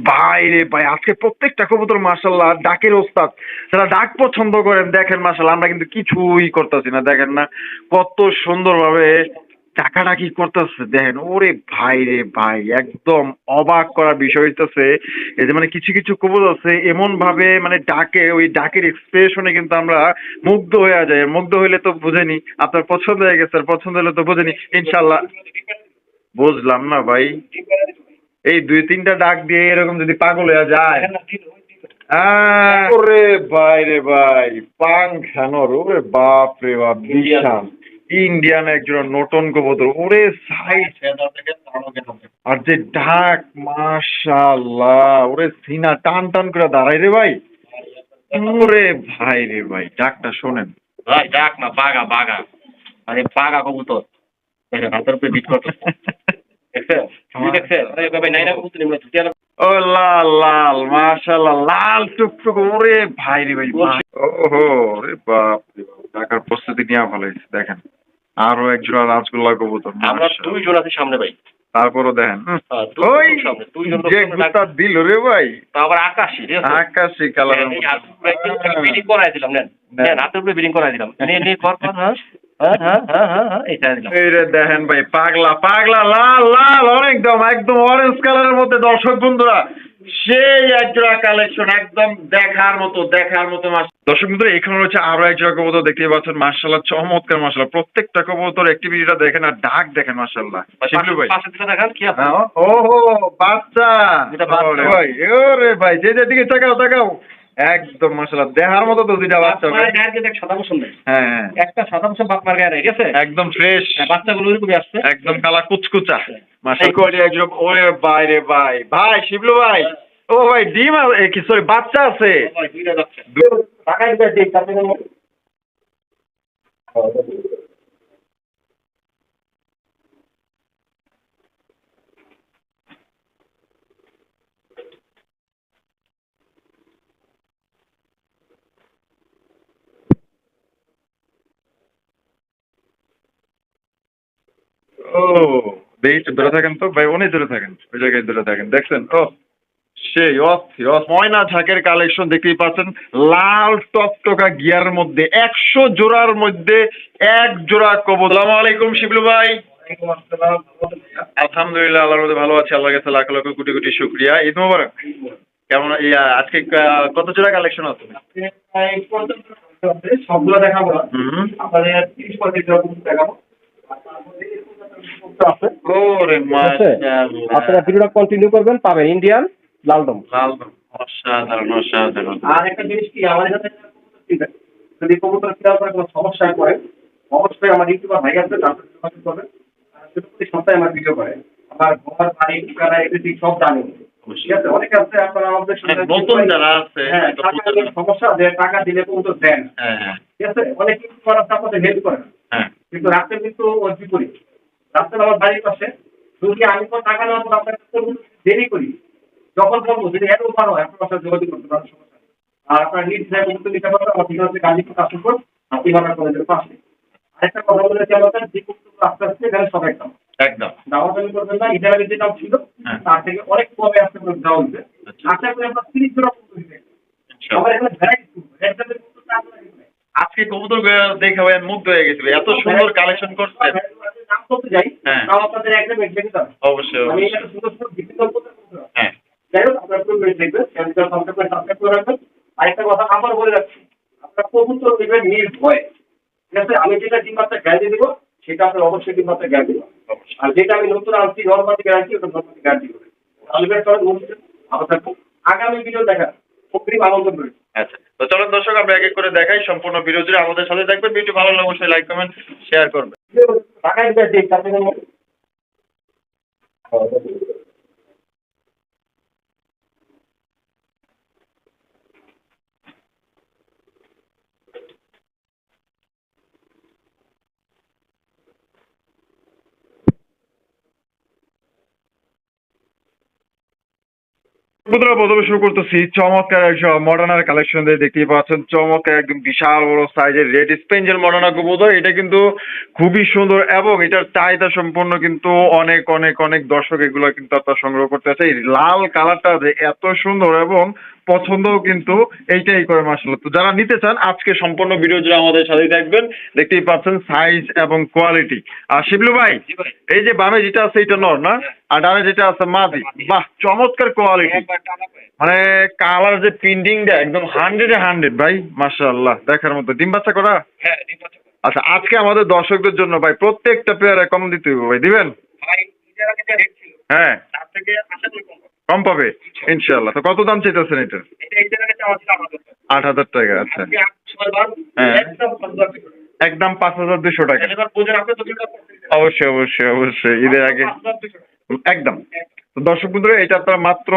ভাই রে ভাই আজকে প্রত্যেকটা কবুতর মাসাল্লাহ ডাকের ওস্তাদ। যারা ডাক পছন্দ করেন, দেখেন মাসাল্লাহ আমরা কিন্তু কিছুই করতেছি না। দেখেন না, কত সুন্দরভাবে টাকাটাকি করতেছে। দেখেন, ওরে ভাই রে ভাই, একদম অবাক করার বিষয় হইতেছে। এই যে মানে কিছু কিছু কবুতর আছে এমন ভাবে মানে ডাকে, ওই ডাকের এক্সপ্রেশনে কিন্তু আমরা মুগ্ধ হয়ে যাই। মুগ্ধ হইলে তো বুঝেনি, আপনার পছন্দ হয়ে গেছে পছন্দ হলে তো বুঝেনি। ইনশাল্লাহ বুঝলাম না ভাই। এই দুই তিনটা ডাক দিয়ে এরকম যদি পাগল হয়ে যায়। আহ, ওরে ভাই রে ভাই পাংখানোর ওরে বাপ রে বাপ বিশাল। ইন্ডিয়ান একজন নটন কবুতর ওরে সাইড আর যে ডাক মাশাআল্লাহ ওরে সিনা টান টান করে দাঁড়াই রে ভাই। ওরে ভাই রে ভাই ডাকটা শোনেন। ভাই ডাক না বাগা বাগা আরে বাগা কবুতর। হাতের উপরে বিট করছে দেখছেন দেখছেন নাইরা কবুতর নিমে ও লাল লাল মাশাআল্লাহ লাল টুকটুক ওরে ভাই রে ভাই ওহো রে বাপ রে বাপ টাকার প্রস্তুতি নেওয়া ভালো হয়েছে দেখেন। আরও একজোড়া রাজগোল্লা কবুতর আমরা। দুইজন আছি সামনে ভাই। তারপরও দেখেন হ্যাঁ, ওই যে গুতা দিল রে ভাই। তো আবার আকাশি আকাশি হাতের উপরে একদম বিডিং করাই দিলাম নেন। নেন হাতের উপরে বিডিং করাই দিলাম। নে নে কর কর দেখেন ভাই পাগলা পাগলা লাল লাল একদম একদম অরেঞ্জ কালারের মধ্যে দর্শক বন্ধুরা সেই কালেকশন একদম দেখার মতো দেখার মতো মাস দর্শক বন্ধুরা এখানে রয়েছে আরও এক জোড়া কবুতর দেখতে পাচ্ছেন মার্শাল্লাহ চমৎকার মার্শাল্লাহ প্রত্যেকটা কবুতর অ্যাক্টিভিটিটা দেখেন আর ডাক দেখেন মার্শাল্লাহ হ্যাঁ, বাচ্চা। এটা বাচ্চা। ভাই ওরে ভাই যে যেদিকে তাকাও তাকাও। একদম মার্শাল্লাহ দেখার মতো তো দুইটা বাচ্চা গায়ের যে দেখ সাদা পছন্দ হ্যাঁ হ্যাঁ। একটা সাদা পছন্দ বাপমার গায়ে ঠিক আছে? একদম ফ্রেশ হ্যাঁ, বাচ্চাগুলো ওইরকমই আসছে। একদম কালা কুচকুচা। মাসাই কোয়ালি একজন? ওরে ভাই রে ভাই। ভাই শিবলু ভাই। ও ভাই ডিম আর- এ কি সরি বাচ্চা আছে। ভাই, দুইটা যাচ্ছে। টাকা দিবে দিক, তারপরে ও ধরে থাকেন তো? ভাই অনেক থাকেন ওই জায়গায় ধরে থাকেন দেখছেন? ও সেই অস্থির অস্থির। ময়না ঝাঁকের কালেকশন দেখতেই পাচ্ছেন। লাল টকটকা গিয়ার মধ্যে একশো জোড়ার মধ্যে এক জোড়া আলাইকুম শিবলু ভাই। আলহামদুলিল্লাহ আল্লাহর মধ্যে ভালো আছে। আল্লাহর কাছে লাখ লক্ষ কোটি কোটি শুক্রিয়া। ঈদ মোবারক। কেমন আজকে কত জোড়া কালেকশন আছে? সবগুলো দেখাবো। আপনাদের তিরিশ পঁয়ত্রিশ দেখাবো আর তারপরে এরকম আছে। ওরে ঠিক আপনারা ভিডিওটা কন্টিনিউ করবেন পাবেন ইন্ডিয়ান লালদম লাল অসাধারণ অসাধারণ। আর একটা জিনিস কি আমাদের কাছে যদি কবুতর ক্রিয়া করে কোনো সমস্যায় পড়ে অবশ্যই আমার ইউটিউবার ভাই আছে তার সাথে যোগাযোগ করবেন। আর প্রতি সপ্তাহে আমার ভিডিও করে। আমার ঘর বাড়ি ঠিকানা এগুলি সব জানেন ঠিক আছে? অনেকে আছে আপনারা আমাদের সাথে নতুন যারা আছে হ্যাঁ টাকা সমস্যা যে টাকা দিলে কবুতর দেন। হ্যাঁ হ্যাঁ। ঠিক আছে? অনেক হেল্প হ্যাঁ। কিন্তু রাত্রে কিন্তু ওর বিপরীত রাত্রে আমার বাড়ির পাশে। যদি আমি কোনো টাকা নেওয়ার পর আপনাকে দেরি করি যখন বলব যদি এত পারো আপনার সাথে যোগাযোগ করতে পারো সমস্যা আর আপনার ভাই বলতে নিতে পারবেন আমার ঠিকানা হচ্ছে গাজীপুর আপনি বাংলা কলেজের পাশে। আরেকটা কথা বলেছি আমাদের যে কোনো আস্তে আস্তে এখানে সবাই দাম একদম। দাওয়াদামি করবেন না ইন্ডিয়ার যে দাম ছিল হ্যাঁ। তার থেকে অনেক কমে আসতে পারে দেওয়া হচ্ছে আচ্ছা। আশা করি আমরা তিরিশ জোড়া দিতে আমার এখানে ভ্যারাইটি একসাথে আজকে কবুতর দেখে ভাই মুগ্ধ হয়ে গেছিল এত সুন্দর কালেকশন করছে নাম হ্যাঁ। অবশ্যই হ্যাঁ। আরেকটা কথা আবার বলে রাখছি আপনার কবুতর দেবেন নির্ভয় ঠিক আছে আমি যেটা গ্যারান্টি দেবো সেটা আপনার অবশ্যই গ্যারান্টি দেবো। আর যেটা আমি নতুন আনছি নর্মালি গ্যারান্টি ওটা নর্মালি গ্যারান্টি দেবো আলবেট করেন বলছেন আপনার আগামী ভিডিও দেখা অগ্রিম আনন্দ রয়েছে আচ্ছা। তো চলো দর্শক, আমরা এক এক করে দেখাই সম্পূর্ণ জুড়ে। আমাদের সাথে থাকবেন ভিডিও ভালো লাগলে অবশ্যই লাইক কমেন্ট শেয়ার করবেন। বন্ধুরা, প্রথমে শুরু করতেছি চমৎকার মডার্নার কালেকশন দেখতেই পাচ্ছেন। চমৎকার একদম বিশাল বড় সাইজের রেড স্পেঞ্জেল মডার্না এটা কিন্তু খুবই সুন্দর এবং এটার চাহিদা সম্পূর্ণ কিন্তু অনেক অনেক অনেক দর্শক এগুলো কিন্তু সংগ্রহ করতে আছে এই লাল কালারটা যে এত সুন্দর এবং পছন্দও কিন্তু এইটাই করে মাসাল্লাহ তো যারা নিতে চান আজকে সম্পূর্ণ ভিডিও জুড়ে আমাদের সাথেই দেখবেন দেখতেই পাচ্ছেন সাইজ এবং কোয়ালিটি আর শিবলু ভাই এই যে বামে যেটা আছে এটা নর না? আর ডানে যেটা আছে মাদি। বাহ চমৎকার কোয়ালিটি করে। মানে কালার যে প্রিন্টিংটা একদম হান্ড্রেডে হান্ড্রেড ভাই মাশাআল্লাহ। দেখার মতো। ডিম বাচ্চা করা? হ্যাঁ ডিম বাচ্চা করে। আচ্ছা আজকে আমাদের দর্শকদের জন্য ভাই প্রত্যেকটা পেয়ারে কম দিতে হবে ভাই দিবেন? হ্যাঁ। তার থেকে আশা করি কম। কম পাবে ইনশাল্লাহ তো কত দাম চাইতেছেন এটা। আট হাজার টাকা আচ্ছা হ্যাঁ। একদম পাঁচ হাজার দুশো টাকা। অবশ্যই অবশ্যই অবশ্যই ঈদের আগে। একদম দর্শক বন্ধুরা এটা আপনারা মাত্র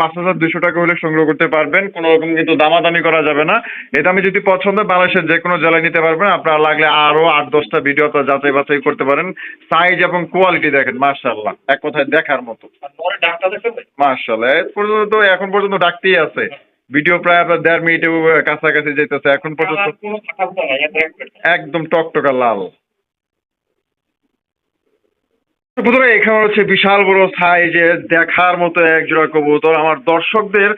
পাঁচ হাজার দুশো টাকা হলে সংগ্রহ করতে পারবেন। কোনো রকম কিন্তু দামাদামি করা যাবে না। এটা আমি যদি পছন্দ বাংলাদেশের যে কোনো জেলায় নিতে পারবেন। আপনারা লাগলে আরও আট দশটা ভিডিও আপনারা যাচাই বাছাই করতে পারেন। সাইজ এবং কোয়ালিটি দেখেন মার্শাল্লাহ এক কথায় দেখার মতো? মার্শাল্লাহ এর পর্যন্ত তো এখন পর্যন্ত ডাকতেই আছে। ভিডিও প্রায় আপনার দেড় মিনিটে কাছাকাছি যেতেছে এখন পর্যন্ত। একদম টকটকা লাল। বন্ধুরা, এখানে হচ্ছে বিশাল বড় সাইজে দেখার মতো এক কবুতর। আমার দর্শকদের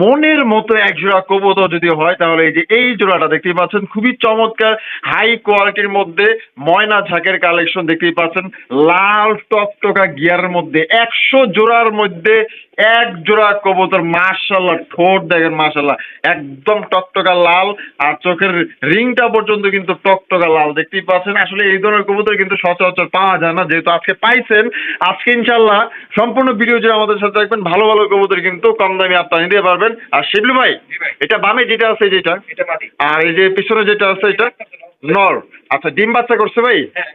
মনের মতো এক কবুতর যদি হয়, তাহলে এই যে এই জোড়াটা দেখতেই পাচ্ছেন, খুবই চমৎকার হাই কোয়ালিটির মধ্যে ময়না ঝাঁকের কালেকশন দেখতেই পাচ্ছেন। লাল টকটকা গিয়ারের মধ্যে একশো জোড়ার মধ্যে এক জোড়া কবুতর মাশাল্লাহ ঠোঁট দেখেন মাশাল্লাহ একদম টকটকা লাল। আর চোখের রিংটা পর্যন্ত কিন্তু টকটকা লাল, দেখতেই পাচ্ছেন। আসলে এই ধরনের কবুতর কিন্তু সচরাচর পাওয়া যায় না, যেহেতু আজকে পাইছেন আজকে ইনশাল্লাহ সম্পূর্ণ ভিডিও যে আমাদের সাথে থাকবেন। ভালো ভালো কবুতর কিন্তু কম দামে আপনারা নিতে পারবেন। আর শিবলু ভাই এটা বামে যেটা আছে যেটা? আর এই যে পিছনে যেটা আছে এটা? নর। আচ্ছা ডিম বাচ্চা করছে ভাই? হ্যাঁ,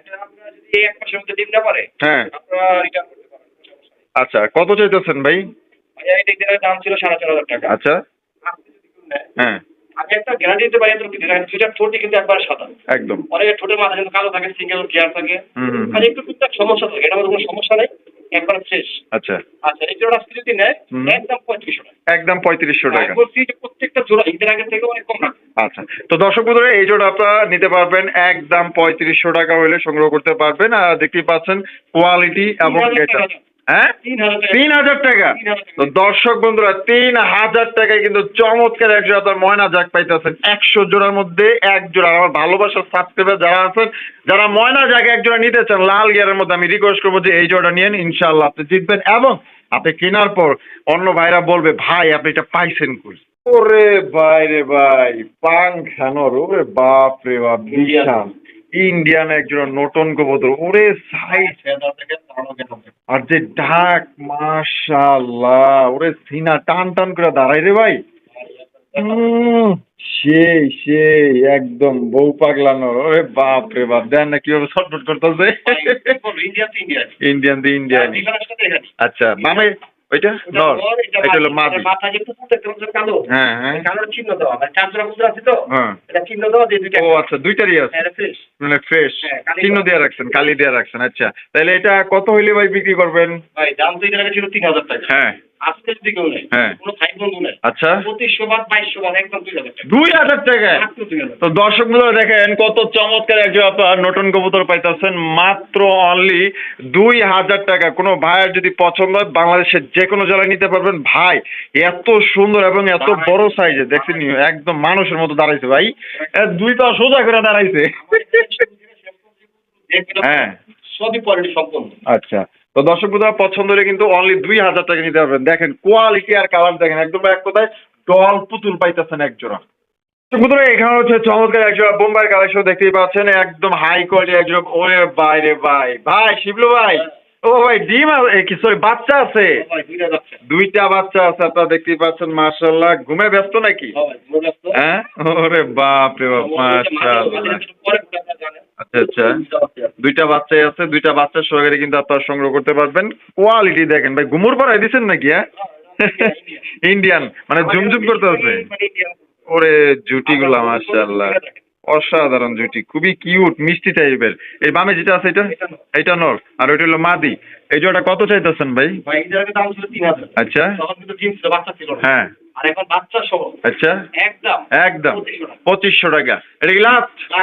হ্যাঁ। আচ্ছা কত চাইতেছেন ভাই? ভাইয়া, এটা এটার দাম ছিল সাড়ে চার হাজার টাকা। আচ্ছা। হ্যাঁ। আমি একটা গ্যারান্টি দিতে পারি ঠোঁটই কিন্তু একবার সাদা। একদম। ঠোঁটের মাথা কিন্তু কালো থাকে সিঙ্গেল গিয়ার থাকে। আর একটু টুকটাক সমস্যা থাকে এটা কোনো সমস্যা নেই একবার শেষ আচ্ছা। আচ্ছা এই জোড়া আজকে যদি নেয় একদম পঁয়ত্রিশশো টাকা। একদম পঁয়ত্রিশশো টাকা। বলছি যে প্রত্যেকটা জোড়া ঈদের আগে থেকে অনেক কম রাখবে আচ্ছা। তো দর্শক বন্ধুরা এই জোড়া আপনারা নিতে পারবেন একদম পঁয়ত্রিশশো টাকা হলে সংগ্রহ করতে পারবেন। আর দেখতেই পাচ্ছেন কোয়ালিটি এবং এটা। হ্যাঁ? তিন হাজার টাকা। তো দর্শক বন্ধুরা তিন হাজার টাকায় কিন্তু চমৎকার এক জোড়া ময়না জাক পাইতেছেন। একশো জোড়ার মধ্যে এক জোড়া। আমার ভালোবাসার সাবস্ক্রাইবার যারা আছেন যারা ময়না জাগ এক জোড়া নিতে চান লাল গিয়ারের মধ্যে আমি রিকোয়েস্ট করব যে এই জোড়া নিয়েন ইনশাল্লাহ আপনি জিতবেন। এবং আপনি কেনার পর অন্য ভাইরা বলবে ভাই আপনি এটা পাইছেন কই? ওরে ভাই রে ভাই পাংখানোর ওরে বাপ রে বাপ বিশাল। ইন্ডিয়ান একজন নতুন কবুতর? ওরে সাইজ। আর যে ঢাক মাশাল্লাহ ওরে সিনা টান টান করে দাঁড়াই রে ভাই। সেই সেই একদম বউ পাগলানো ওরে বাপ রে বাপ দেন না কীভাবে ছটফট করতেছে। ইন্ডিয়ান ইন্ডিয়ান এখানে আচ্ছা বামে ওইটা? নর। এটা হলো মাদি মাথা কিন্তু প্রত্যেকটা মধ্যে কালো। হ্যাঁ হ্যাঁ। কালোর চিহ্ন দেওয়া। মানে চার জোড়া মুদ্রা আছে তো? হ্যাঁ। এটা চিহ্ন দেওয়া দিয়ে দুইটা ও আচ্ছা দুইটারই আছে। মানে ফ্রেশ চিহ্ন। দিয়ে রাখছেন কালি দিয়ে রাখছেন। আচ্ছা। তাহলে এটা কত হইলে ভাই বিক্রি করবেন? ভাই দাম তো এটার আগে ছিল তিন হাজার টাকা। হ্যাঁ। আজকে যদি কেউ হ্যাঁ। কোনো বন্ধু আচ্ছা। একদম দুই হাজার টাকা দুই হাজার টাকায় তো দর্শক বন্ধুরা দেখেন কত চমৎকার একজন আপনার নতুন কবুতর পাইতেছেন। মাত্র অনলি দুই হাজার টাকা। কোনো ভাইয়ের যদি পছন্দ হয় বাংলাদেশের যে কোনো জেলায় নিতে পারবেন। ভাই এত সুন্দর এবং এত বড় সাইজে দেখছেন একদম মানুষের মতো দাঁড়াইছে ভাই। দুই পা সোজা করে দাঁড়াইছে। হ্যাঁ সবই কোয়ালিটি সম্পন্ন আচ্ছা। তো দর্শক বন্ধুরা, পছন্দ হলে কিন্তু অনলি দুই হাজার টাকা নিতে পারবেন। দেখেন কোয়ালিটি আর কালার দেখেন, একদম এক কথায় ডল পুতুল পাইতেছেন এক জোড়া। এখানে হচ্ছে চমৎকার একজোড়া বোম্বাই কালেকশন দেখতেই পাচ্ছেন, একদম হাই কোয়ালিটি একজোড়া ওরে বাইরে ভাই। ভাই, শিবলু ভাই ও ভাই ডিম কি সরি বাচ্চা আছে? দুইটা বাচ্চা। আছে আপনারা দেখতেই পাচ্ছেন মার্শাল্লাহ ঘুমে ব্যস্ত নাকি? মনে হ্যাঁ? ওরে বাপ রে বাপ মার্শাল্লাহ আচ্ছা আচ্ছা। দুইটা বাচ্চাই আছে দুইটা বাচ্চার সহকারে কিন্তু আপনারা সংগ্রহ করতে পারবেন। কোয়ালিটি দেখেন ভাই ঘুমুর পাড়ায় দিচ্ছেন নাকি হ্যাঁ? ইন্ডিয়ান। মানে ঝুমঝুম করতে আছে। ওরে জুটি গুলা মাশাআল্লাহ। অসাধারণ জুটি খুবই কিউট মিষ্টি টাইপের এই বামে যেটা আছে এটা? এটা নর। আর ওইটা হলো মাদি। এই জোড়াটা কত চাইতেছেন ভাই? আচ্ছা। হ্যাঁ। আর এখন বাচ্চা সহ। আচ্ছা। একদম একদম। পঁচিশশো টাকা। এটা কি লাস্ট।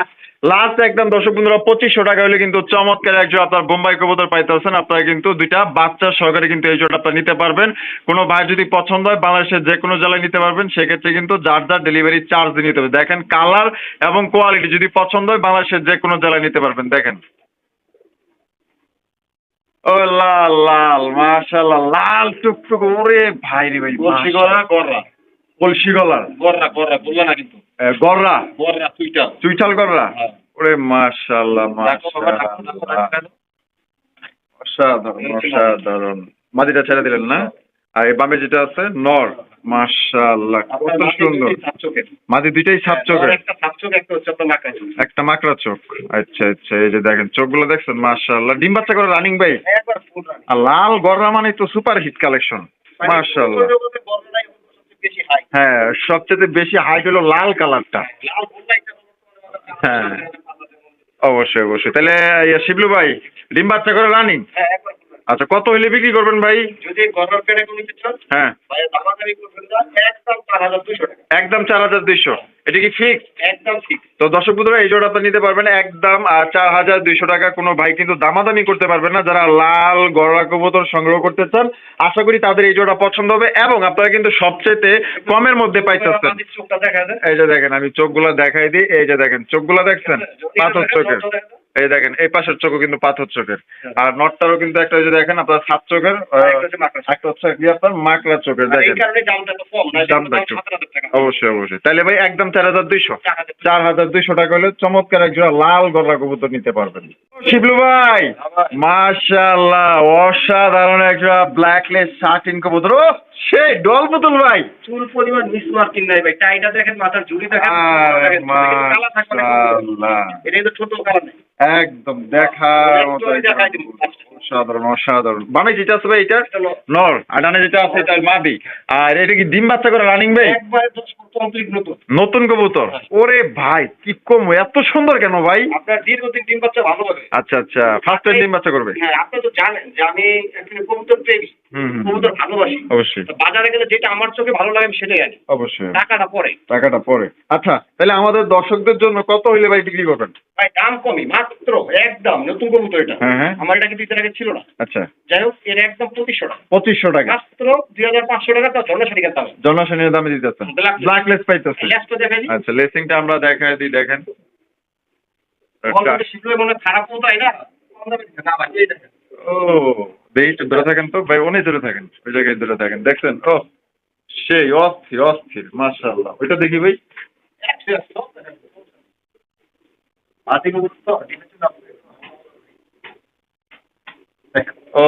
লাস্ট একদম দর্শক বন্ধুরা পঁচিশশো টাকা হলে কিন্তু চমৎকার একজন আপনার বোম্বাই কবুতর পাইতেছেন। আপনারা কিন্তু দুইটা বাচ্চা সহকারে কিন্তু এই জোড়া আপনারা নিতে পারবেন। কোনো ভাই যদি পছন্দ হয় বাংলাদেশের যে কোনো জেলায় নিতে পারবেন সেক্ষেত্রে কিন্তু যার যার ডেলিভারি চার্জ দিয়ে নিতে হবে। দেখেন কালার এবং কোয়ালিটি যদি পছন্দ হয় বাংলাদেশের যে কোনো জেলায় নিতে পারবেন। দেখেন। ও লাল লাল মাশাল্লাহ লাল টুকটুক। ওরে ভাই রে ভাই বলছি গলা গররা। কলসি গলার। গররা গররা বললা না কিন্তু। গররা? গররা তুইটা চুইঠাল গররা? হ্যাঁ। ওরে মাশাল্লাহ দেখো। অসাধারণ অসাধারণ। মাদিটা ছেড়ে দিলেন না? আর এই বামে যেটা আছে নর। মাশাআল্লাহ কত সুন্দর। মাদি দুইটাই সাপ একটা সাত চোখ, একটা মাকড়া চোখ। আচ্ছা আচ্ছা এই যে দেখেন চোখগুলো দেখছেন? মাশাআল্লাহ। ডিম বাচ্চা করে রানিং ভাই। আর লাল গররা মানে তো সুপার হিট কালেকশন মাশাআল্লাহ। হ্যাঁ সবচেয়ে বেশি হাইট হলো লাল কালারটা হ্যাঁ। অবশ্যই অবশ্যই। তাহলে শিবলু ভাই ডিম বাচ্চা করে রানিং আচ্ছা কত হইলে বিক্রি করবেন ভাই? যদি গররার পেটে কোনো নিতে চান, হ্যাঁ। ভাইয়া দামাদামি করবেন না, একদম 4,200 টাকা। একদম চার হাজার দুইশো। এটা কি ফিক্স একদম ঠিক। তো দর্শক বন্ধুরা এই জোড়া আপনারা নিতে পারবেন একদম আহ, চার হাজার দুইশো টাকা কোনো ভাই কিন্তু দামাদামি করতে পারবেন না। যারা লাল গড়া কবুতর সংগ্রহ করতে চান আশা করি তাদের এই জোড়া পছন্দ হবে এবং আপনারা কিন্তু সবচেয়ে কমের মধ্যে পাইতেছেন। এই যে দেখেন আমি চোখগুলো দেখাই দিই এই যে দেখেন চোখগুলো দেখছেন? পাথর চোখের। এই দেখেন এই পাশের চোখও কিন্তু পাথর চোখের। আর নটটারও কিন্তু একটা ওই যে দেখেন আপনার সাত চোখের একটা হচ্ছে মাকড়া। কি আপনার চোখের দেখেন। দামটা একটু। অবশ্যই অবশ্যই। তাহলে ভাই একদম চার হাজার দুইশো। চার হাজার দুইশো। টাকা হলে চমৎকার একজোড়া লাল গলা কবুতর নিতে পারবেন। শিবলু ভাই মাশাআল্লাহ অসাধারণ একটা ব্ল্যাক লেস শার্টিন কবুতর। সেই ডল পুতুল ভাই। চুল পরিমাণ মিসমার্কিং নাই ভাই। টাইটা দেখেন মাথার ঝুড়ি দেখেন কালা থাকবে না কিন্তু। মাশাআল্লাহ এটা কিন্তু ছোট কালার নেই। একদম দেখার মতো একদমই দেখাই দিব। অসাধারণ অসাধারণ। বামে যেটা আছে ভাই এটা? এটা নর। নর। আর ডানে যেটা আছে এটা মাদি। আর এটা কি ডিম বাচ্চা করে রানিং ভাই? নতুন। নতুন কবুতর। ওরে ভাই কি কম এত সুন্দর কেন ভাই? আপনার দীর্ঘদিন ডিম বাচ্চা ভালো হবে। আচ্ছা আচ্ছা। ফার্স্ট টাইম ডিম বাচ্চা করবে। হ্যাঁ আপনি তো জানেন যে আমি কবুতর প্রেমী। হুম ভালোবাসি। অবশ্যই। বাজারে গেলে যেটা আমার চোখে ভালো লাগে আমি সেটাই আনি। অবশ্যই। টাকাটা পরে। টাকাটা পরে। আচ্ছা তাহলে আমাদের দর্শকদের জন্য কত হইলে ভাই বিক্রি করবেন? ভাই দাম কমই মাত্র একদম নতুন কবুতর এটা। হ্যাঁ, হ্যাঁ। আমার এটা কিন্তু আগে ছিল না। আচ্ছা। যাই হোক এর একদম পঁচিশশো টাকা। পঁচিশশো টাকা। মাত্র দুই হাজার পাঁচশো টাকা তো দাম। জনসনের দামে Black- ব্ল্যাক লেস পাইতেছে। আচ্ছা লেসিংটা আমরা দেখাই দিই দেখেন। শিখলে মনে খারাপ হতো না। না থাকেন তো? ভাই অনেক দূরে থাকেন, ওই জায়গায় দূরে থাকেন। দেখছেন? ও সেই অস্থির অস্থির, মাশাআল্লাহ। ওইটা দেখি ভাই। ও,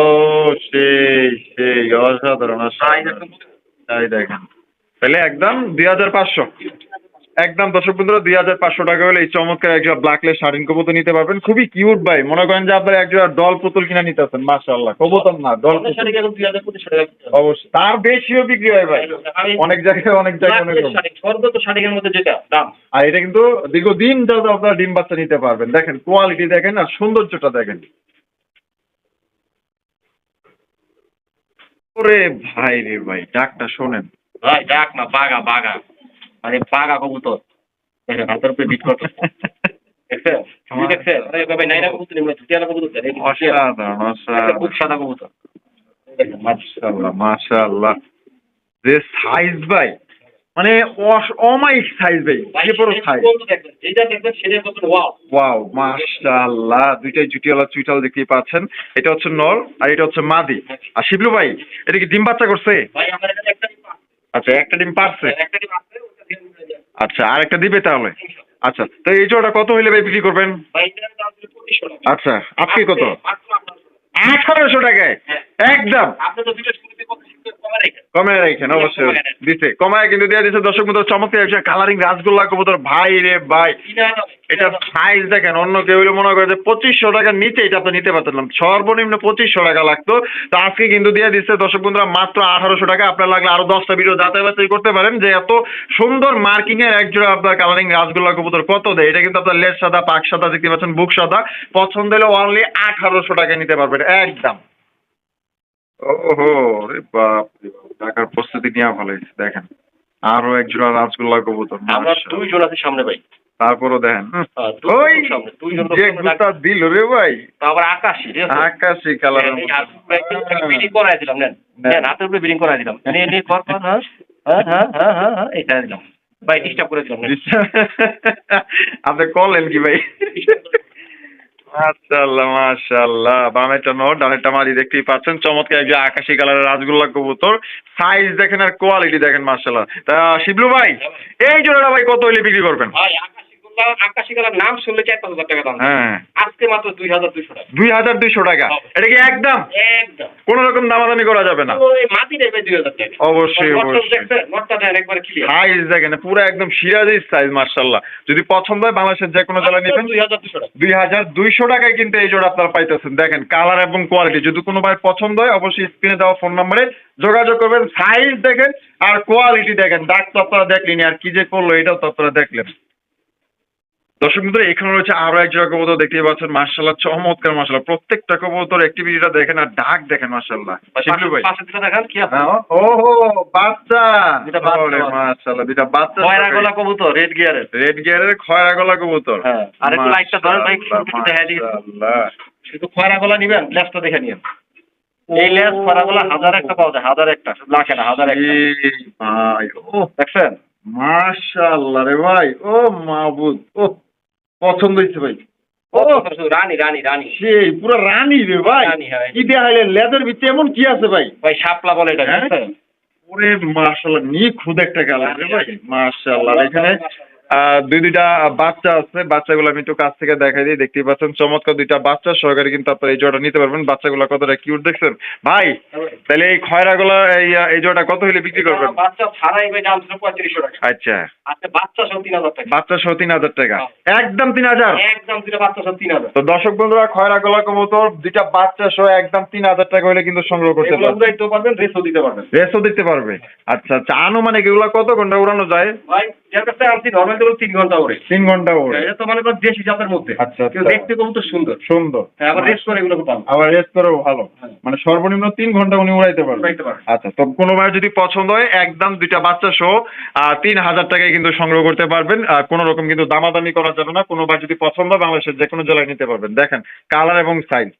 সেই সেই অসাধারণ। তাই দেখেন। তাহলে একদম দুই হাজার পাঁচশো। একদম দর্শক বন্ধুরা দুই হাজার পাঁচশো টাকা হলে এই চমৎকার একজোড়া ব্ল্যাকলেস শাড়িন কবুতর নিতে পারবেন। খুবই কিউট ভাই। মনে করেন যে আপনার একজোড়া ডল পুতুল কিনে নিতেছেন মাশাআল্লাহ। কবুতর না ডল পুতুল। জনসারিকা এখন 2500 টাকা বিক্রি। অবশ্যই। তার বেশিও বিক্রি হয় ভাই। অনেক জায়গায় অনেক জায়গায় অনেক আর এটা কিন্তু দীর্ঘদিন যাতে আপনারা ডিম বাচ্চা নিতে পারবেন। দেখেন কোয়ালিটি দেখেন আর সৌন্দর্যটা দেখেন। ওরে ভাই রে ভাই ডাকটা শোনেন। ভাই ডাক না বাগা বাগা। মানে বাগা কবুতর। হাতের উপরে বিট আরে যে দেখেন, মাশাআল্লাহ সাইজ ভাই মানে সাইজ ভাই যে বড় সাইজ ওয়াও দুইটাই জুটিওয়ালা চুইটাল দেখতেই পাচ্ছেন। এটা হচ্ছে নর আর এটা হচ্ছে মাদি। আর শিবলু ভাই এটা কি ডিম বাচ্চা করছে। আচ্ছা একটা ডিম পারছে একটা ডিম আচ্ছা আর একটা দিবে তাহলে আচ্ছা তো এই জোড়া কত হইলে ভাই বিক্রি করবেন ভাই এটার দাম ছিল 2500 টাকা। আচ্ছা আজকে কত মাত্র 1800 টাকা। আঠারোশো টাকায় হ্যাঁ। একদম কমায় রাখেন অবশ্যই। কমায় দিছে। কমায় কিন্তু দিয়ে দর্শক মতো চমৎকার একটা কালারিং রাসগোল্লা কবুতর। ভাই রে ভাই এটা সাইজ দেখেন অন্য কেউ মনে করে যে পঁচিশশো টাকার নিচে এটা আপনি নিতে পারতেন না। সর্বনিম্ন পঁচিশশো টাকা লাগতো। তো আজকে কিন্তু দিয়ে দিচ্ছে দর্শক বন্ধুরা মাত্র আঠারোশো টাকা। আপনার লাগলে আরও দশটা ভিডিও যাচাই বাছাই করতে পারেন যে এত সুন্দর মার্কিং এর এক জোড়া আপনার কালারিং রাসগোল্লা কবুতর কত দেয়। এটা কিন্তু আপনার লেজ সাদা পাক সাদা দেখতে পাচ্ছেন বুক সাদা। পছন্দ হলে অনলি আঠারোশো টাকা নিতে পারবেন একদম। ওহো রে বাপ রে বাপ টাকার প্রস্তুতি নেওয়া ভালো হয়েছে দেখেন। আরও এক জোড়া রাসগোল্লা কবুতর আমরা। দুইজন আছি সামনে ভাই। তারপরও দেখেন। হ্যাঁ, ওই যে গুতা দিল রে ভাই। তা আবার আকাশি আকাশি কালার এই বিডিং করাই দিলাম নেন। নেন হাতের উপরে বিডিং করাই দিলাম। নে নে কর কর হ্যাঁ হ্যাঁ হ্যাঁ হ্যাঁ হ্যাঁ হ্যাঁ এটা দিলাম। ভাই ডিস্টার্ব করে দিলাম। আপনি কলেন কি ভাই? মাশাআল্লাহ মাশাআল্লাহ। বামেটা নোট ডানেরটা মাঝি দেখতেই পাচ্ছেন। চমৎকার একজন আকাশি কালারের রাজগোল্লা কবুতর। সাইজ দেখেন আর কোয়ালিটি দেখেন, মাশাআল্লাহ। তা, শিবলু ভাই, এই জোড়াটা ভাই কত হইলে বিক্রি করবেন? ভাই আকাশি আকাশি কালার নাম শুনলে চার পাঁচ হাজার টাকা দাম। হ্যাঁ। আজকে মাত্র দুই হাজার দুইশো টাকা। দুই হাজার দুইশো টাকা। এটা কি একদম? একদম। কোন রকম দামাদামি করা যাবে না। মাটি নেবে দুই হাজার টাকা। অবশ্যই, সাইজ দেখেন পুরো একদম সিরাজির সাইজ মার্শাল্লাহ যদি পছন্দ হয় বাংলাদেশের যে কোনো জেলা নেবেন। দুই হাজার দুইশো টাকায় কিন্তু এই জোড়া আপনারা পাইতেছেন। দেখেন কালার এবং কোয়ালিটি যদি কোনো ভাই পছন্দ হয় অবশ্যই স্ক্রিনে দেওয়া ফোন নাম্বারে যোগাযোগ করবেন। সাইজ দেখেন আর কোয়ালিটি দেখেন। ডাক তো আপনারা দেখলেন আর কি যে করল এটাও তো আপনারা দেখলেন। দর্শক মিত্র এখানে রয়েছে আরও এক জোড়া কবুতর দেখতেই পাচ্ছেন মার্শাল্লাহ চমৎকার মার্শাল্লাহ প্রত্যেকটা কবুতর অ্যাক্টিভিটিটা দেখেন আর ডাক দেখেন মার্শাল্লাহ শিবলু ভাই। দেখান কি হ্যাঁ, বাচ্চা! দুইটা বাচ্চা। ওরে মাশাআল্লাহ দুইটা বাচ্চা কয়রা গলা কবুতর রেড গিয়ারের। রেড গিয়ারের খয়রা গলা কবুতর। হ্যাঁ, আর একটু লাইটটা ধরেন ভাই, একটু দিন। মাশাআল্লাহ। শুধু খয়রা গলা নিবেন লেসটা দেখে নিন এই লেস খয়রা গলা হাজার একটা পাওয়া যায় হাজার একটা লাখে না হাজার একটা। ভাই ও দেখছেন? মাশাআল্লাহ রে ভাই ও মাহবুদ ও পছন্দ হয়েছে ভাই। ও নিয়ে রানী রানী রানী। সেই পুরো রানী রে ভাই। রানী, হ্যাঁ। কি দেখাইলেন লেদের ভিতরে এমন কি আছে ভাই? ভাই শাপলা বলে এটা হ্যাঁ? ওরে নিখুঁত একটা গেল রে ভাই। মাশাআল্লাহ এখানে দুই দুইটা বাচ্চা আছে। বাচ্চাগুলো আমি একটু কাছ থেকে দেখাই দিই। দেখতেই পাচ্ছেন চমৎকার দুইটা বাচ্চা। সহকারে কিন্তু আপনার এই জোড়া নিতে পারবেন। বাচ্চাগুলো কতটা কিউট দেখছেন? ভাই তাহলে এই খয়রাগুলো এই এই জোড়া কত হলে বিক্রি করবেন? বাচ্চা ছাড়াই ভাই দাম ছিল পঁয়ত্রিশশো টাকা। আচ্ছা। আজকে বাচ্চা সব তিন হাজার টাকা। বাচ্চা সহ তিন হাজার টাকা। হ্যাঁ। একদম তিন হাজার? একদম দিলে বাচ্চা সব তিন হাজার। তো দর্শক বন্ধুরা খয়রা গলা কবুতর দুইটা বাচ্চা সহ একদম তিন হাজার টাকা হলে কিন্তু সংগ্রহ করতে পারবেন রেসও দিতে পারবেন। রেসও দিতে পারবে। আচ্ছা আচ্ছা আনুমানিক এগুলা কত ঘণ্টা উড়ানো যায়? ভাই যার কাছে আনছি নর্মাল দেবো তিন ঘণ্টা ওরে তিন ঘণ্টা ওড়ে। এটা তো মনে করেন দেশি জাতের মধ্যে। আচ্ছা, আচ্ছা। দেখতে কবুতর সুন্দর। সুন্দর। হ্যাঁ আবার রেস করে এগুলো পাবো আবার রেস্ট করেও ভালো। হ্যাঁ। মানে সর্বনিম্ন তিন ঘণ্টা উনি উড়াইতে পারবেন। পারবে। আচ্ছা তো কোনো ভাই যদি পছন্দ হয় একদম দুইটা বাচ্চা সহ তিন হাজার টাকায় কিন্তু সংগ্রহ করতে পারবেন। আর কোনো রকম কিন্তু দামাদামি করা যাবে না। কোনো ভাই যদি পছন্দ হয় বাংলাদেশের যে কোনো জেলায় নিতে পারবেন। দেখেন কালার এবং সাইজ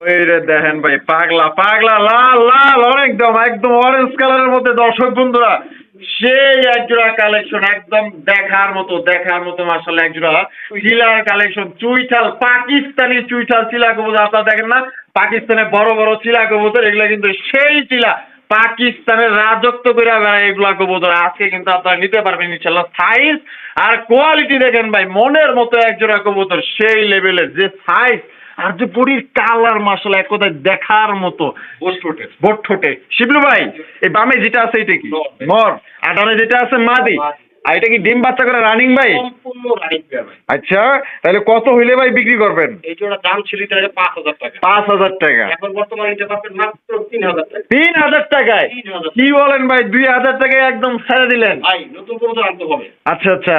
দেখেন ভাই, পাগলা পাগলা, লাল লাল, একদম একদম অরেঞ্জ কালারের মধ্যে দর্শক বন্ধুরা, সেই একজোড়া কালেকশন একদম দেখার মতো দেখার মতো একজোড়া। কালেকশন চুইঠাল, পাকিস্তানি চুইঠাল কবুতর, আপনারা দেখেন না? পাকিস্তানে বড় বড় চিলা কবুতর, এগুলা কিন্তু সেই চিলা। পাকিস্তানের রাজত্ব করে বেড়ায় এগুলা কবুতর। আজকে কিন্তু আপনারা নিতে পারবেন ইনশাল্লাহ সাইজ আর কোয়ালিটি দেখেন ভাই, মনের মতো একজোড়া কবুতর, সেই লেভেলের যে সাইজ আর যে কালার মাসাল এক কথায় দেখার মতো। বোট ঠোঁটে। শিবলু ভাই এই বামে যেটা আছে এটা কি? নর। আর ডানে যেটা আছে মাদি। আর এটা কি ডিম বাচ্চা করে রানিং ভাই? আচ্ছা তাহলে কত হইলে ভাই বিক্রি করবেন? এই জোড়া দাম ছিল পাঁচ হাজার টাকা। পাঁচ হাজার টাকা। এখন বর্তমানে নিতে পারবেন মাত্র তিন হাজার টাকা। তিন হাজার টাকায়? কি বলেন ভাই দুই হাজার টাকায় একদম ছেড়ে দিলেন। ভাই নতুন কবুতর আনতে হবে। আচ্ছা আচ্ছা।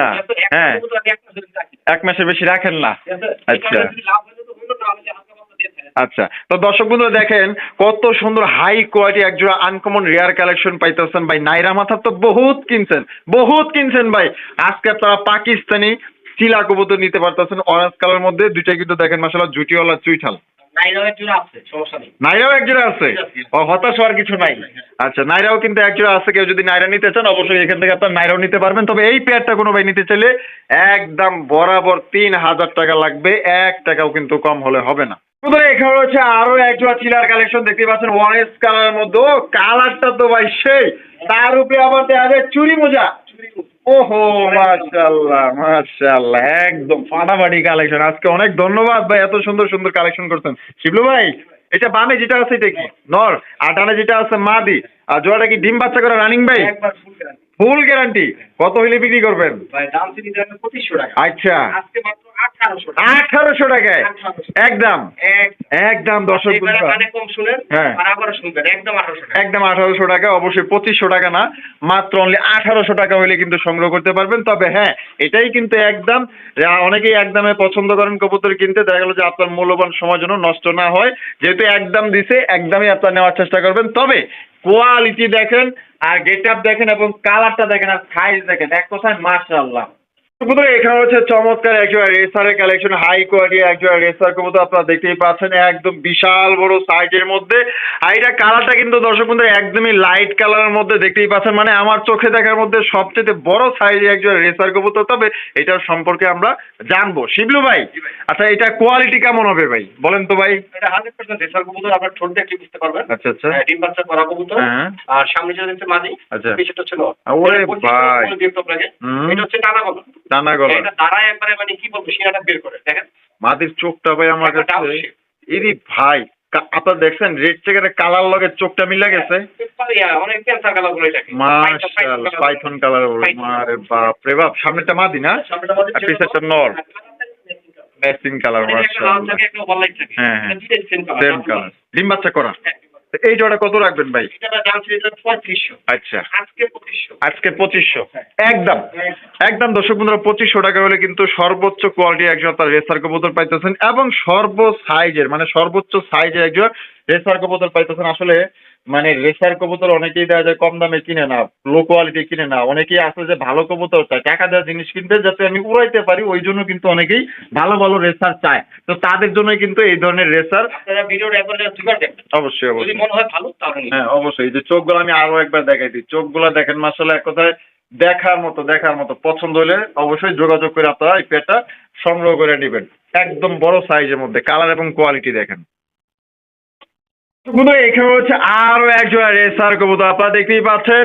হ্যাঁ। এক মাসের বেশি রাখেন না। আচ্ছা। আচ্ছা তো দর্শক বন্ধুরা দেখেন কত সুন্দর হাই কোয়ালিটি একজোড়া আনকমন রেয়ার কালেকশন পাইতেছেন ভাই। নাইরা মাথা তো বহুত কিনছেন বহুত কিনছেন ভাই। আজকে আপনারা পাকিস্তানি চিলা কবুতর নিতে পারতেছেন অরেঞ্জ কালার মধ্যে। দুইটা কিন্তু দেখেন মাসালা জুটিওয়ালা চুইঠাল। নাইরাও একজোড়া আছে ও হতাশ হওয়ার কিছু নাই। আচ্ছা নাইরাও কিন্তু একজোড়া আছে কেউ যদি নাইরা নিতে চান অবশ্যই এখান থেকে আপনার নাইরাও নিতে পারবেন। তবে এই পেয়ারটা কোনো ভাই নিতে চাইলে একদম বরাবর তিন হাজার টাকা লাগবে এক টাকাও কিন্তু কম হলে হবে না। এখানে রয়েছে আরও চিলার কালেকশন দেখতে পাচ্ছেন অরেঞ্জ মধ্যে। কালারটা তো ভাই সেই। তার উপরে আবার যায় চুরি মোজা। ওহো একদম ফাটাফাটি কালেকশন আজকে অনেক ধন্যবাদ ভাই, এত সুন্দর সুন্দর কালেকশন করছেন। শিবলু ভাই এটা বামে যেটা আছে এটা কি? নর। আটানে যেটা আছে মাদি। আর জোড়াটা কি ডিম বাচ্চা করে রানিং ভাই? Full guarantee. কত হইলে বিক্রি করবেন? আচ্ছা। আঠারোশো টাকা। টাকায়? একদম দর্শক হ্যাঁ। একদম আঠারোশো টাকা। একদম আঠারোশো টাকা অবশ্যই পঁচিশশো টাকা না মাত্র অনলি আঠারোশো টাকা হলে কিন্তু সংগ্রহ করতে পারবেন। তবে হ্যাঁ এটাই কিন্তু একদম অনেকেই একদমে পছন্দ করেন কবুতর কিনতে দেখা গেল যে আপনার মূল্যবান সময় যেন নষ্ট না হয়। যেহেতু একদম দিছে একদমই আপনার নেওয়ার চেষ্টা করবেন। তবে কোয়ালিটি দেখেন আর গেট আপ দেখেন এবং কালারটা দেখেন আর সাইজ দেখেন এক কথায় মাশাআল্লাহ। কবুতর এখানে হচ্ছে চমৎকার একজন রেসারের কালেকশন হাই কোয়ালিটি একজন রেসার কবুতর আপনারা দেখতেই পাচ্ছেন একদম বিশাল বড় সাইজের মধ্যে আর এটা কালারটা কিন্তু দর্শক বন্ধুরা একদমই লাইট কালারের মধ্যে দেখতেই পাচ্ছেন মানে আমার চোখে দেখার মধ্যে সবচেয়ে বড় সাইজের একজন রেসার কবুতর তবে এটার সম্পর্কে আমরা জানব শিবলু ভাই আচ্ছা এটা কোয়ালিটি কেমন হবে ভাই বলেন তো ভাই এটা হান্ড্রেড পার্সেন্ট রেসার কবুতর আপনার ঠোঁট দেখলে বুঝতে পারবেন আচ্ছা আচ্ছা হ্যাঁ, ডিম বাচ্চা করা কবুতর হ্যাঁ। আর সামনে যেটা দেখতে মাদি আচ্ছা। পিছনটা ছিল ওরে ভাই। এটা হচ্ছে টানা গলা টানা গলা এটা দাঁড়ায় একবারে মানে কি বলব বের করে দেখেন। মাদির চোখটা ভাই আমার কাছে ইরি ভাই আপনারা দেখছেন রেড চেকারের কালার লগে চোখটা মিলা গেছে? বলে এটাকে মাশাআল্লাহ পাইথন কালার বাপ রে বাপ সামনেটা মাদি না? পিছনেরটা নর। হ্যাঁ, ম্যাচিং কালার হ্যাঁ, হ্যাঁ। সেম কালার ডিম বাচ্চা করা। এই জোড়া কত রাখবেন ভাই? আচ্ছা। আজকে পঁচিশশো। একদম। একদম দর্শক বন্ধুরা পঁচিশশো টাকা হলে কিন্তু সর্বোচ্চ কোয়ালিটি একজন তার রেসার কবুতর পাইতেছেন এবং সর্ব সাইজের মানে সর্বোচ্চ সাইজের একজন রেসার কবুতর পাইতেছেন। আসলে মানে রেসার কবুতর অনেকেই দেওয়া যায় কম দামে কিনে না লো কোয়ালিটি কিনে না। অনেকেই আছে যে ভালো কবুতর চায় টাকা দেওয়া জিনিস কিনতে যাতে আমি উড়াইতে পারি ওই জন্য কিন্তু অনেকেই ভালো ভালো রেসার চায়। তো তাদের জন্য কিন্তু এই ধরনের রেসার অবশ্যই অবশ্যই। মনে হয় ভালো হ্যাঁ অবশ্যই। যে চোখগুলো আমি আরও একবার দেখাই দিই। চোখগুলো দেখেন মাসাল্লাহ এক কথায় দেখার মতো দেখার মতো। পছন্দ হলে অবশ্যই যোগাযোগ করে আপনারা এই পেটটা সংগ্রহ করে নেবেন। একদম বড় সাইজের মধ্যে কালার এবং কোয়ালিটি দেখেন। বন্ধুরা, এখানে হচ্ছে আরও একজন রেসার কবুতর। আপনারা দেখতেই পাচ্ছেন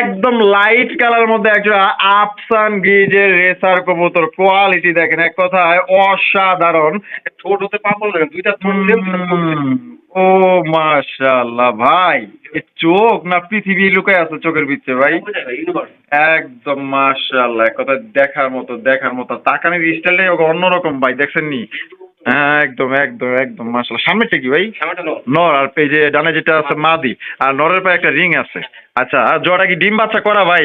একদম লাইট কালার মধ্যে একজন আফসান গিজের রেসার কবুতর। কোয়ালিটি দেখেন এক কথায় অসাধারণ। ঠোঁট হতে পাবো না দুইটা ও মাশাআল্লাহ ভাই চোখ না পৃথিবী লুকায় আছে চোখের ভিতরে ভাই? একদম মাশাআল্লাহ এক কথা দেখার মতো দেখার মতো। তাকানির স্টাইলটাই অন্যরকম ভাই দেখছেন নি? হ্যাঁ একদম একদম একদম মাশাআল্লাহ। সামনেটা কি ভাই। নর আর এই যে ডানে যেটা আছে মাদি আর নরের পায়ে একটা রিং আছে। আচ্ছা আর জোড়া কি ডিম বাচ্চা করা ভাই?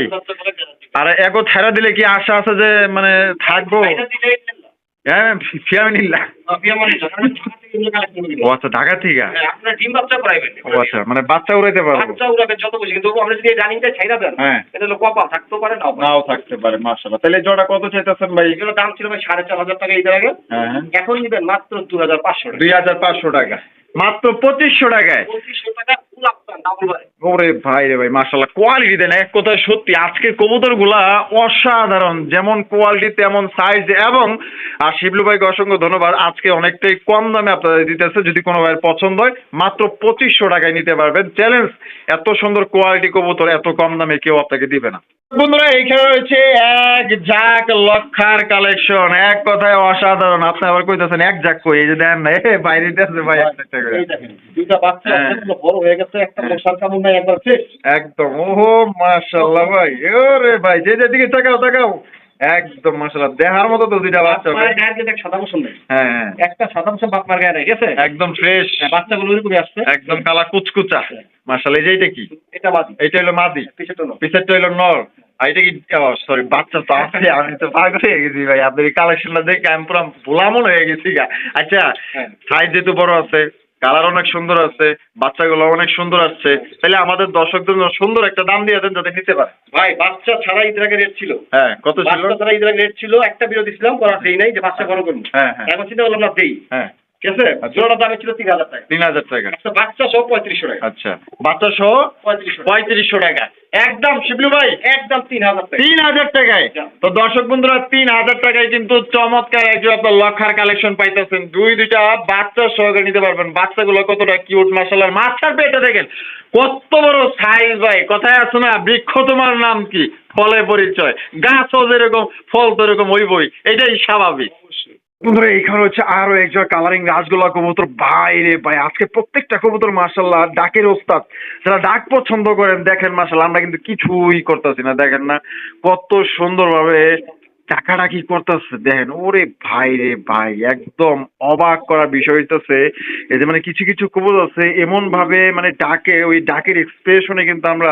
আর এগো ছেড়া দিলে কি আশা আছে যে মানে থাকব? হ্যাঁ ফিয়ামিনিল্লা ও আচ্ছা ঢাকা থেকে? আপনার ডিম বাচ্চা প্রাইভেট ও আচ্ছা মানে বাচ্চা উড়াইতে পারব? বাচ্চা উড়াবে যত বুঝি কিন্তু আপনি যদি রানিংটা ছাইরা দেন হ্যাঁ। এটা লোক কপাল থাকতেও পারে নাও নাও থাকতে পারে মাশাআল্লাহ। তাহলে জোড়া কত চাইতেছেন ভাই? এগুলো দাম ছিল ভাই সাড়ে চার হাজার টাকা ঈদের আগে। হ্যাঁ এখন নিবেন মাত্র দু হাজার পাঁচশো টাকা। দুই হাজার পাঁচশো টাকা। মাত্র পঁচিশশো টাকায়। ওরে ভাই রে ভাই কোয়ালিটি দেন এক কথায় সত্যি আজকের কবুতরগুলা অসাধারণ যেমন কোয়ালিটি তেমন সাইজ এবং আর শিবলু ভাইকে অসংখ্য ধন্যবাদ আজকে অনেকটাই কম দামে আপনাদের দিতেছে যদি কোনো ভাইয়ের পছন্দ হয় মাত্র পঁচিশশো টাকায় নিতে পারবেন। চ্যালেঞ্জ এত সুন্দর কোয়ালিটি কবুতর এত কম দামে কেউ আপনাকে দিবে না। বন্ধুরা এখানে রয়েছে এক ঝাঁক লক্ষার কালেকশন এক কথায় অসাধারণ আপনি আবার কইতেছেন এক ঝাঁক কই? এই যে দেন না বাইরে দিতেছে ভাই এক টাকা করে। দুইটা বাচ্চা হ্যাঁ। বড় হয়ে গেছে একটা মশার কামড় নাই একবার শেষ। একদম ওহো মাশাল্লাহ ভাই ওরে ভাই যে যেদিকে তাকাও তাকাও। একদম মাশাল্লাহ দেহার মতো তো দুইটা বাচ্চা ভাই বাচ্চার গায়ে সাদা বসন নেই। হ্যাঁ হ্যাঁ। একটা সাদা বসন বাপ মার গায়ে নেই গেছে? একদম ফ্রেশ হ্যাঁ, বাচ্চাগুলো ওইরকমই আসছে। একদম কালা কুচকুচা। মাশাল্লাহ এই যে এটা কি এটা হলো মাদি। পিছেরটা হলো। নর। আর এটা কি সরি বাচ্চা তো আছে আমি তো পাগল হয়ে গেছি ভাই। আপনার কালেকশনটা দেখে আমি পুরো ভোলামন হয়ে গেছি আচ্ছা হ্যাঁ। সাইজ যেহেতু বড় আছে কালার অনেক সুন্দর আছে বাচ্চাগুলো অনেক সুন্দর আসছে। তাহলে আমাদের দর্শকদের জন্য সুন্দর একটা দাম দিয়ে দেন যাতে নিতে পারে। ভাই বাচ্চা ছাড়া ঈদের আগে রেট ছিল। হ্যাঁ কত ছিল? বাচ্চা ছাড়া ঈদের আগে রেট ছিল একটা বিরতি ছিলাম করা সেই নাই যে বাচ্চা বড় করুন হ্যাঁ হ্যাঁ। এখন চিন্তা করলাম না দেই। হ্যাঁ। ঠিক আছে? আচ্ছা। জোড়াটা দামে ছিল তিন হাজার টাকা। তিন হাজার টাকা। একটা বাচ্চা সহ পঁয়ত্রিশশো টাকা। আচ্ছা। বাচ্চা সহ পঁয়ত্রিশশো টাকা। একদম শিবলু ভাই একদম তিন হাজার টাকা। তিন হাজার টাকায়। তো দর্শক বন্ধুরা তিন হাজার টাকায় কিন্তু চমৎকার একজন আপনার লক্ষার কালেকশন পাইতেছেন। দুই দুইটা বাচ্চা সহকারে নিতে পারবেন। বাচ্চাগুলো কতটা কিউট মাছটার পেটে দেখেন কত বড় সাইজ ভাই। কথায় আছে না বৃক্ষ তোমার নাম কি? ফলে পরিচয়। গাছও যেরকম ফল তো এরকম হইবই। এটাই স্বাভাবিক। বন্ধুরা, এইখানে হচ্ছে আরও একজন কালারিং রাজগোল্লা কবুতর। বাইরে ভাই, আজকে প্রত্যেকটা কবুতর মার্শাল্লাহ ডাকের ওস্তাদ। যারা ডাক পছন্দ করেন, দেখেন মার্শাল্লাহ আমরা কিন্তু কিছুই করতেছি না, দেখেন না। কত সুন্দরভাবে টাকাটাকি করতেছে, দেখেন। ওরে ভাই রে ভাই, একদম অবাক করার বিষয় হইতেছে। এই যে মানে কিছু কিছু কবুতর আছে এমন ভাবে মানে ডাকে, ওই ডাকের এক্সপ্রেশনে কিন্তু আমরা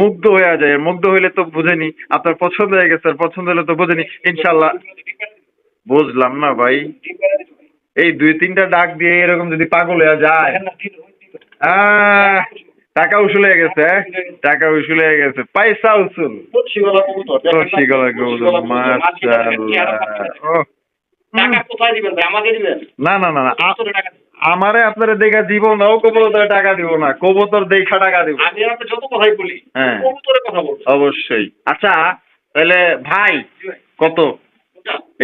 মুগ্ধ হয়ে যাই। মুগ্ধ হইলে তো বুঝেনি, আপনার পছন্দ হয়ে গেছে পছন্দ হলে তো বুঝেনি। ইনশাল্লাহ বুঝলাম না ভাই। এই দুই তিনটা ডাক দিয়ে এরকম যদি পাগল হয়ে যায়। টাকা উসুল হয়ে গেছে হ্যাঁ? টাকা উসুল হয়ে গেছে। পয়সা উসুল। না না না আমারে আপনারা দেখা দিব না কবুতর টাকা দিব না কবুতর দেখা টাকা দিব। আমি আর যত কথাই বলি হ্যাঁ। কবুতরের কথা বলছি। অবশ্যই। আচ্ছা তাহলে ভাই কত?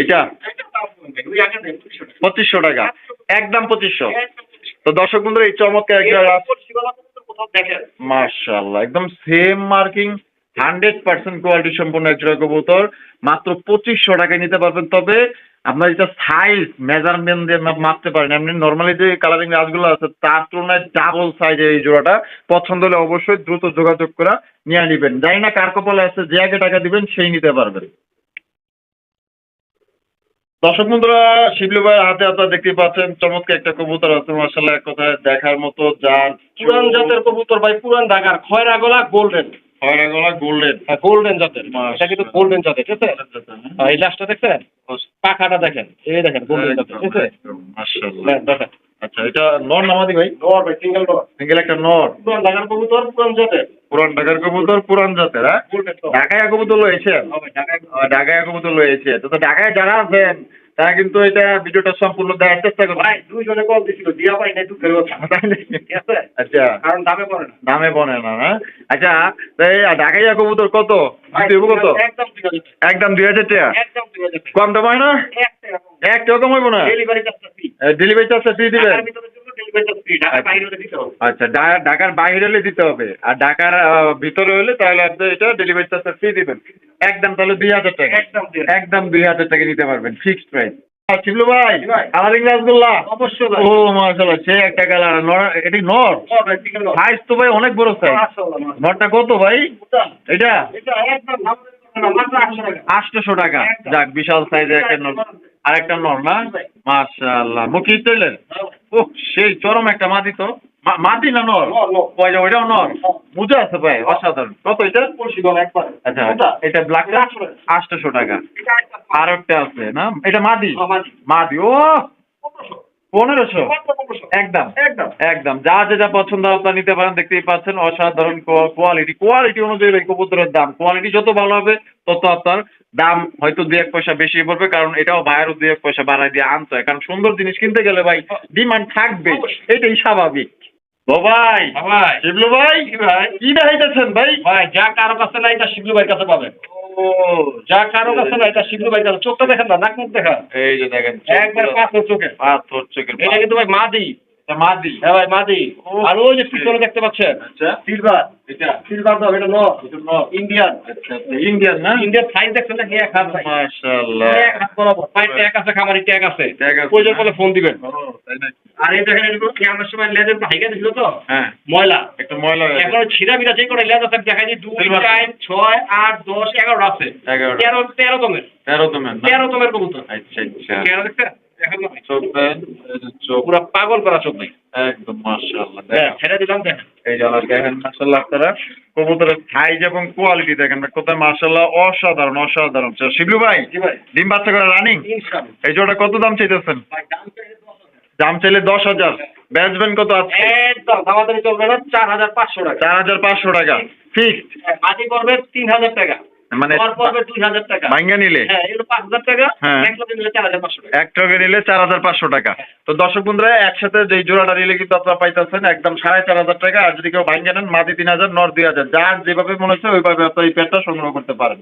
এটা একটা দাম বলুন ভাই, ওই আগে দেন, 200 টাকা। পঁচিশশো টাকা। একদম পঁচিশশো। তো দর্শক বন্ধুরা এই চমৎকার একটা? মার্শাল্লাহ একদম same marking hundred percent quality সম্পূর্ণ একজোড়া কবুতর। মাত্র পঁচিশশো টাকায় নিতে পারবেন। তবে আপনার এটা সাইজ মেজারমেন্ট দিয়ে মাপতে পারেন। এমনি নর্মালি যে কালারিং রাজগুলো আছে তার তুলনায় ডাবল সাইজের এই জোড়াটা। পছন্দ হলে অবশ্যই দ্রুত যোগাযোগ করে নিয়ে নিবেন। জানি না কার কপালে আছে যে আগে টাকা দিবেন সেই নিতে পারবেন। দর্শক বন্ধুরা শিবলু ভাইয়ের হাতে আপনারা দেখতে পাচ্ছেন চমৎকার একটা কবুতর আছে মার্শাল্লাহ এক কথায় দেখার মতো যার পুরান জাতের কবুতর ভাই পুরান ঢাকার খয়রা গলা গোল্ডেন। খয়রা গলা গোল্ডেন গোল্ডেন জাতের। এটা কিন্তু গোল্ডেন জাতের ঠিক আছে? আর এই লাস্টটা দেখছেন? পাখাটা দেখেন এই দেখেন গোল্ডেন জাতের ঠিক আছে? মার্শাল্লাহ দেখেন। আচ্ছা এটা নর নামাদি ভাই? নর ভাই সিঙ্গেল নর। সিঙ্গেল একটা নর। পুরান ঢাকার কবুতর পুরান জাতের। পুরান ঢাকার কবুতর পুরান জাতের হ্যাঁ? ঢাকায় কবুতর লয়েছেন ঢাকায় ঢাকায় কবুতর লয়েছে তো ঢাকায় যারা আছেন তারা কিন্তু এটা ভিডিওটা সম্পূর্ণ দেওয়ার চেষ্টা করবে। ভাই দুইজনে কল দিছিল দিয়া ভাই নাই তুই আছে? আচ্ছা। কারণ দামে পড়ে না। দামে পড়ে না হ্যাঁ আচ্ছা তাই এই ঢাকাইয়া কবুতর কত? কত? একদম দুই হাজার টাকা। কম দাম হয় না। এক টাকা কম। হইব না? ডেলিভারি চার্জটা ফ্রি ডেলিভারি চার্জটা ফ্রি দিবেন? হবে। আচ্ছা ঢাকার বাইরে হলে দিতে হবে। আর ঢাকার ভিতরে হলে তাহলে আপনি এটা ডেলিভারি চার্জটা ফ্রি দিবেন। একদম তাহলে দুই হাজার টাকা। একদম দুই হাজার। টাকা নিতে পারবেন ফিক্সড প্রাইস শিবলু ভাই। অবশ্যই ও মাশাআল্লাহ সে একটা কালার এটি নর? নর ভাই, single নর। সাইজ তো ভাই অনেক বড় সাইজ। নরটা কত ভাই? এটা? 800 টাকা। যাক বিশাল সাইজের একটা নর আর একটা নর না? মাশাআল্লাহ। মুখি চলেন ও সেই চরম একটা মাদি তো। মাদি না নর? নর। ওইটাও নর? বুঝে আছে ভাই অসাধারণ। কত এটা। আচ্ছা এটা? ব্ল্যাক এটা 800 টাকা। আটশোশো টাকা। আর একটা আছে না? এটা মাদি? হ্যাঁ, মাদি। ও 1500 পনেরোশো? একদম। একদম। একদম। যা যেটা পছন্দ আপনার নিতে পারেন দেখতেই পাচ্ছেন অসাধারণ কোয়ালিটি কোয়ালিটি অনুযায়ী কবুতরের দাম। কোয়ালিটি যত ভালো হবে তত আপনার দাম হয়তো দুই এক পয়সা বেশি পড়বে কারণ এটাও বাইরেও দুই এক পয়সা বাড়াই দিয়ে আনতে হয়। কারণ সুন্দর জিনিস কিনতে গেলে ভাই ডিমান্ড থাকবে। এটাই স্বাভাবিক। ভাই। ভাই। শিবলু ভাই। কি ভাই? কি ভাই? ভাই যা কারও কাছে না এটা শিবলু ভাইয়ের কাছে পাবেন। ও যা কারও কাছে না এটা শীঘ্র ভাই চোখটা দেখেন না নাক মুখ দেখা এই যে দেখেন একবার পাথর চোখে পাথর চোখে এটা কিন্তু ভাই মাদি। মাদি। হ্যাঁ ভাই মাদি। আর ওই যে পিছনে দেখতে পাচ্ছেন? আচ্ছা। সিলভার। এটা। সিলভার দাও এটা নর এটা নর। ইন্ডিয়ান। আচ্ছা ইন্ডিয়ান না? ইন্ডিয়ান সাইজ দেখছেন না এক হাত মাশাআল্লাহ। এক হাত বরাবর। পায়ে ট্যাগ আছে খামারি ট্যাগ আছে। ট্যাগ আছে। প্রয়োজন করলে ফোন দিবেন। তাই নাকি? আর এই দেখেন এগুলো ক্যামেরার সময় লেজের ভাইগা দিছিল তো? হ্যাঁ। ময়লা। একটা ময়লা এখন ছিঁড়া যে করে লেজ আছে দেখাই ছয় আট দশ এগারো আছে। এগারোটা। তেরো তেরো দমের। তেরো তো ম্যান তেরো দমের কবুতর। আচ্ছা আচ্ছা। দেখছেন? চোখ দেন এই যে চোখ। পুরো পাগল করা চোখ ভাই একদম মাশাআল্লাহ হ্যাঁ ছেড়ে দিলাম দেখেন। এই যে দেখেন মাশাআল্লাহ আপনারা কবুতরের সাইজ এবং কোয়ালিটি দেখেন কোথায় মাশাআল্লাহ অসাধারণ অসাধারণ। আচ্ছা, শিবলু ভাই ডিম বাচ্চা করে রানিং এই জোড়া কত দাম চাইতেছেন? দাম চাইলে দশ হাজার। বেচবেন কত আছে? একদম আমাদের চলবে না চার হাজার পাঁচশো টাকা। চার হাজার পাঁচশো টাকা। ফিক্সড মাটি পড়বে তিন হাজার টাকা। মানে ভাঙ্গা নিলে? হ্যাঁ হ্যাঁ। এক ট্রাকে নিলে চার হাজার পাঁচশো টাকা। তো দর্শক বন্ধুরা একসাথে যে জোড়াটা নিলে কিন্তু আপনারা পাইতেছেন একদম সাড়ে চার হাজার টাকা। আর যদি কেউ ভাঙ্গা নেন মাটি তিন হাজার নর দুই হাজার। যার যেভাবে মনে হচ্ছে ওইভাবে আপনার এই পেটটা সংগ্রহ করতে পারেন